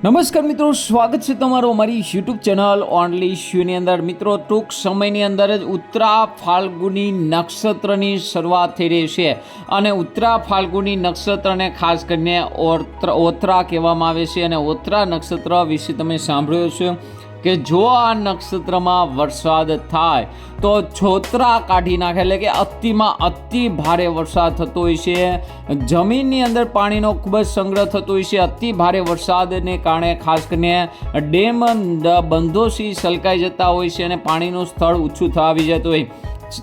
નમસ્કાર મિત્રો, સ્વાગત છે તમારું અમારી યુટ્યુબ ચેનલ ઓનલી શ્યુની અંદર. મિત્રો, ટૂંક સમયની અંદર જ ઉત્તરા ફાલ્ગુની નક્ષત્રની શરૂઆત થઈ રહી છે અને ઉત્તરા ફાલ્ગુની નક્ષત્રને ખાસ કરીને ઓત્ર ઓથરા કહેવામાં આવે છે અને ઓત્રા નક્ષત્ર વિશે તમે સાંભળ્યો છે કે જો આ નક્ષત્રમાં વરસાદ થાય, તો છોતરા કાઢી નાખે. એટલે કે અતિમાં અતિ ભારે વરસાદ થતો હોય છે. જમીનની અંદર પાણીનો ખૂબ જ સંગ્રહ થતો હોય છે. અતિ ભારે વરસાદને કારણે ખાસ કરીને ડેમ બંધોસી સલકાઈ જતા હોય છે અને પાણીનું સ્થળ ઊંચું થવા આવી જતું હોય.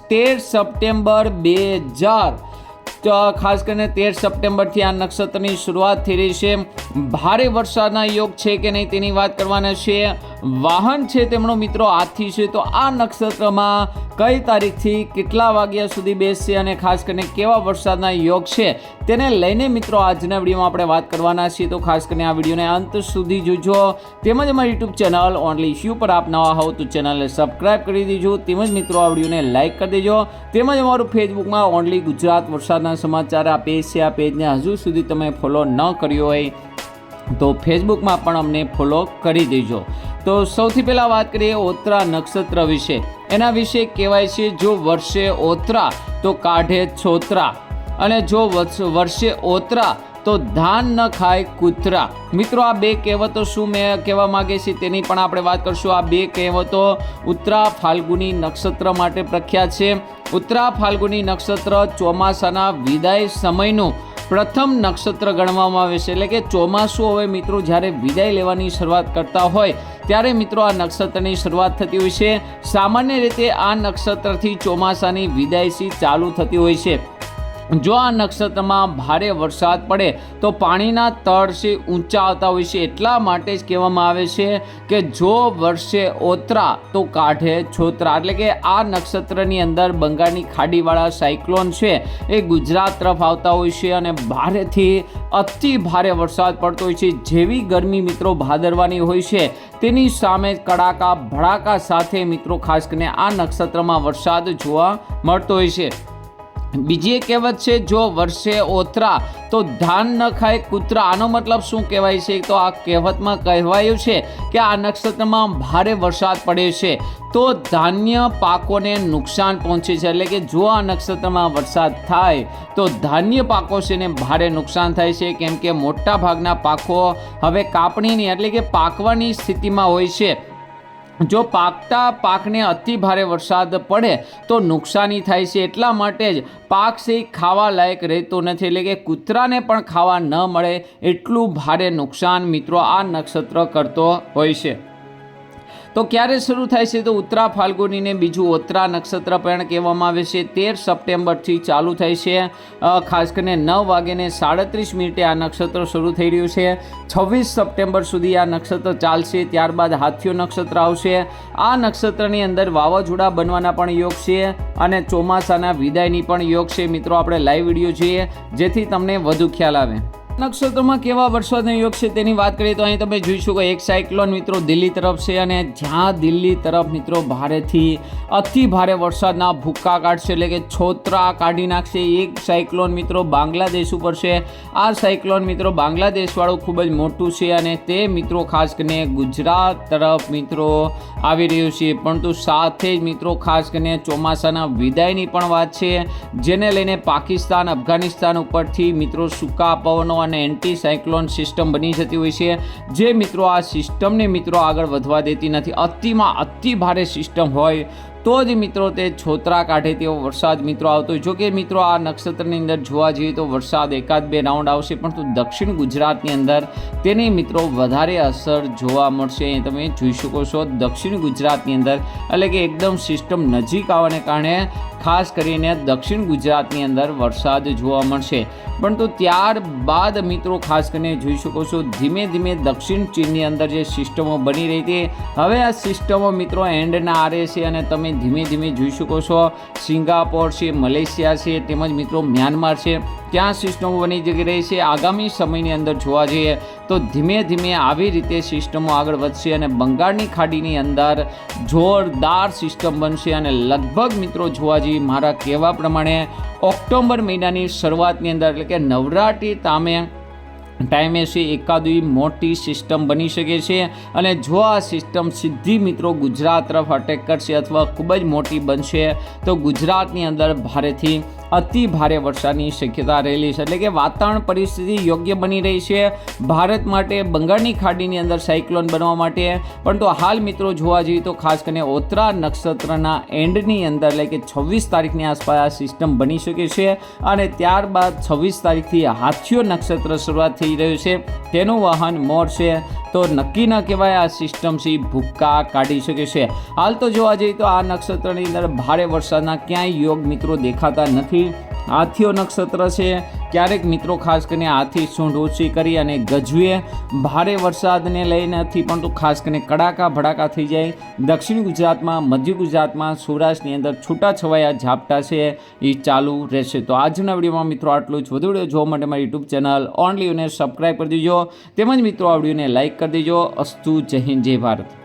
તેર સપ્ટેમ્બર બે હજાર તો ખાસ કરીને તેર સપ્ટેમ્બરથી આ નક્ષત્રની શરૂઆત થઈ રહી છે. ભારે વરસાદના યોગ છે કે નહીં તેની વાત કરવાના છે. વાહન છે તેમનો મિત્રો હાથી છે. તો આ નક્ષત્રમાં કઈ તારીખથી કેટલા વાગ્યા સુધી બેસશે અને ખાસ કરીને કેવા વરસાદના યોગ છે તેને લઈને મિત્રો આજના વિડીયોમાં આપણે વાત કરવાના છીએ. તો ખાસ કરીને આ વિડીયોને અંત સુધી જોજો. તેમજ અમારી યુટ્યુબ ચેનલ ઓનલી શ્યુ પર આપ નવા હોવ તો ચેનલને સબસ્ક્રાઇબ કરી દેજો. તેમજ મિત્રો આ વિડીયોને લાઇક કરી દેજો. તેમજ અમારું ફેસબુકમાં ઓનલી ગુજરાત વરસાદના સમાચાર આ પેજ છે આ પેજને હજુ સુધી તમે ફોલો ન કર્યો હોય તો ફેસબુકમાં પણ અમને ફોલો કરી દેજો. તો સૌથી પહેલાં વાત કરીએ ઓતરા નક્ષત્ર વિશે. એના વિશે કહેવાય છે જો વર્ષે ઓતરા તો કાઢે છોતરા. અને જો વર્ષે ઓતરા તો ધાન ન ખાય કૂતરા. મિત્રો, આ બે કહેવતો શું મેં કહેવા માગે છે તેની પણ આપણે વાત કરશું. આ બે કહેવતો ઉત્તરા ફાલ્ગુની નક્ષત્ર માટે પ્રખ્યાત છે. ઉત્તરા ફાલ્ગુની નક્ષત્ર ચોમાસાના વિદાય સમયનું પ્રથમ નક્ષત્ર ગણવામાં આવે છે. એટલે કે ચોમાસું હવે મિત્રો જ્યારે વિદાય લેવાની શરૂઆત કરતા હોય, ત્યારે મિત્રો આ નક્ષત્રની શરૂઆત થતી હોય છે. સામાન્ય રીતે આ નક્ષત્રથી ચોમાસાની વિદાયસી ચાલુ થતી હોય છે. જો આ નક્ષત્રમાં ભારે વરસાદ પડે, તો પાણીના તળ ઊંચા આવતા હોય છે. એટલા માટે જ કહેવામાં આવે છે કે જો વર્ષે ઓતરા, તો કાઢે છોતરા. એટલે કે આ નક્ષત્રની અંદર બંગાળની ખાડીવાળા સાયક્લોન છે, એ ગુજરાત તરફ આવતા હોય છે અને ભારેથી અતિ ભારે વરસાદ પડતો હોય છે. જેવી ગરમી મિત્રો ભાદરવાની હોય છે, તેની સામે કડાકા ભડાકા સાથે મિત્રો ખાસ કરીને આ નક્ષત્રમાં વરસાદ જોવા મળતો હોય છે. બીજી એક કહેવત છે, જો વર્ષે ઓતરા, તો ધાન ન ખાય કૂતરા. આનો મતલબ શું કહેવાય છે? તો આ કહેવતમાં કહેવાયું છે કે આ નક્ષત્રમાં ભારે વરસાદ પડે છે, તો ધાન્ય પાકોને નુકસાન પહોંચે છે. એટલે કે જો આ નક્ષત્રમાં વરસાદ થાય, તો ધાન્ય પાકો છે ને ભારે નુકસાન થાય છે. કેમ કે મોટા ભાગના પાકો હવે કાપણીની, એટલે કે પાકવાની સ્થિતિમાં હોય છે. જો પાકતા પાકને અતિ ભારે વરસાદ પડે તો નુકસાની થાય છે એટલા માટે જ પાક છે ખાવા લાયક રહેતો નથી. એટલે કે કૂતરાને પણ ખાવા ન મળે એટલું ભારે નુકસાન મિત્રો આ નક્ષત્ર કરતો હોય છે. તો ક્યારે શરૂ થાય છે? તો ઉત્તરા ફાલ્ગુનીને બીજું ઉત્તરા નક્ષત્ર પણ કહેવામાં આવે છે. તેર સપ્ટેમ્બરથી ચાલુ થાય છે. ખાસ કરીને નવ વાગ્યાને સાડત્રીસ મિનિટે આ નક્ષત્ર શરૂ થઈ રહ્યું છે. છવ્વીસ સપ્ટેમ્બર સુધી આ નક્ષત્ર ચાલશે. ત્યારબાદ હાથીઓ નક્ષત્ર આવશે. આ નક્ષત્રની અંદર વાવાઝોડા બનવાના પણ યોગ છે અને ચોમાસાના વિદાયની પણ યોગ છે. મિત્રો, આપણે લાઈવ વીડિયો જોઈએ. જેથી તમને વધુ ખ્યાલ આવે. નક્ષત્રમાં કેવા વરસાદનો યોગ છે તેની વાત કરીએ તો અહીં તમે જોઈ શકો એક સાયક્લોન મિત્રો દિલ્હી તરફ છે અને જ્યાં દિલ્હી તરફ મિત્રો ભારેથી અતિ ભારે વરસાદના ભૂક્કા કાઢશે એટલે કે છોતરા કાઢી નાખશે. એક સાયક્લોન મિત્રો બાંગ્લાદેશ ઉપર છે. આ સાયક્લોન મિત્રો બાંગ્લાદેશવાળું ખૂબ જ મોટું છે અને તે મિત્રો ખાસ કરીને ગુજરાત તરફ મિત્રો આવી રહ્યું છે. પરંતુ સાથે જ મિત્રો ખાસ કરીને ચોમાસાના વિદાયની પણ વાત છે. જેને લઈને પાકિસ્તાન, અફઘાનિસ્તાન ઉપરથી મિત્રો સૂકા પવનો અને એન્ટી સાયક્લોન સિસ્ટમ બની જતી હોય છે. જે મિત્રો આ સિસ્ટમને મિત્રો આગળ વધવા દેતી નથી. અતિમાં અતિ ભારે સિસ્ટમ હોય તો જ મિત્રો તે છોતરા કાઢે તેવો વરસાદ મિત્રો આવતો હોય. જો કે મિત્રો આ નક્ષત્રની અંદર જોવા જઈએ તો વરસાદ એકાદ બે રાઉન્ડ આવશે, પરંતુ દક્ષિણ ગુજરાતની અંદર તેની મિત્રો વધારે અસર જોવા મળશે. તમે જોઈ શકો છો, દક્ષિણ ગુજરાતની અંદર એટલે કે એકદમ સિસ્ટમ નજીક આવવાને કારણે ખાસ કરીને દક્ષિણ ગુજરાતની અંદર વરસાદ જોવા મળશે. પરંતુ ત્યારબાદ મિત્રો ખાસ કરીને જોઈ શકો છો, ધીમે ધીમે દક્ષિણ ચીનની અંદર જે સિસ્ટમો બની રહી હતી, હવે આ સિસ્ટમો મિત્રો એન્ડના આરે છે અને તમે ધીમે ધીમે જોઈ શકો છો, સિંગાપોર છે, મલેશિયા છે, તેમજ મિત્રો મ્યાનમાર છે, ત્યાં સિસ્ટમો બની જઈ રહી છે. આગામી સમયની અંદર જોવા જઈએ તો ધીમે ધીમે આવી રીતે સિસ્ટમો આગળ વધશે અને બંગાળની ખાડીની અંદર જોરદાર સિસ્ટમ બનશે અને લગભગ મિત્રો જોવા જઈએ મારા કહેવા પ્રમાણે ઓક્ટોબર મહિનાની શરૂઆતની અંદર એટલે કે નવરાત્રિ તામે ટાઈમે છે એકાદી મોટી સિસ્ટમ બની શકે છે અને જો આ સિસ્ટમ સીધી મિત્રો ગુજરાત તરફ અટેક કરશે અથવા ખૂબ જ મોટી બનશે, તો ગુજરાતની અંદર ભારેથી અતિ ભારે વરસાદની શક્યતા રહેલી છે. એટલે કે વાતાવરણ પરિસ્થિતિ યોગ્ય બની રહી છે. ભારત માટે બંગાળની ખાડીની અંદર સાયક્લોન બનવા માટે. પરંતુ હાલ મિત્રો જોવા જઈએ તો ખાસ કરીને ઓતરા નક્ષત્રના એન્ડની અંદર એટલે કે છવ્વીસ તારીખની આસપાસ આ સિસ્ટમ બની શકે છે. અને ત્યારબાદ છવ્વીસ તારીખથી હાથીઓ નક્ષત્ર શરૂઆત થઈ રહ્યું છે. તેનું વાહન મોર છે. તો નક્કી ન કહેવાય આ સિસ્ટમ છે ભૂક્કા કાઢી શકે છે. હાલ તો જોવા જઈએ તો આ નક્ષત્રની અંદર ભારે વરસાદના ક્યાંય યોગ મિત્રો દેખાતા નથી. હાથીઓ નક્ષત્ર છે ક્યારેક મિત્રો ખાસ કરીને હાથી સૂંઢ ઓછી કરી અને ગજવીએ ભારે વરસાદને લઈને નથી પરંતુ ખાસ કરીને કડાકા ભડાકા થઈ જાય. દક્ષિણ ગુજરાતમાં, મધ્ય ગુજરાતમાં, સૌરાષ્ટ્રની અંદર છૂટાછવાયા ઝાપટા છે, એ ચાલુ રહેશે. તો આજના વિડીયોમાં મિત્રો આટલું જ. વધુ વીડિયો જોવા માટે મારી યુટ્યુબ ચેનલ ઓનલી અને સબસ્ક્રાઈબ કરી દેજો. તેમજ મિત્રો આ વિડીયોને લાઇક કરી દેજો. અસ્તુ જય હિન્દ, જય ભારત.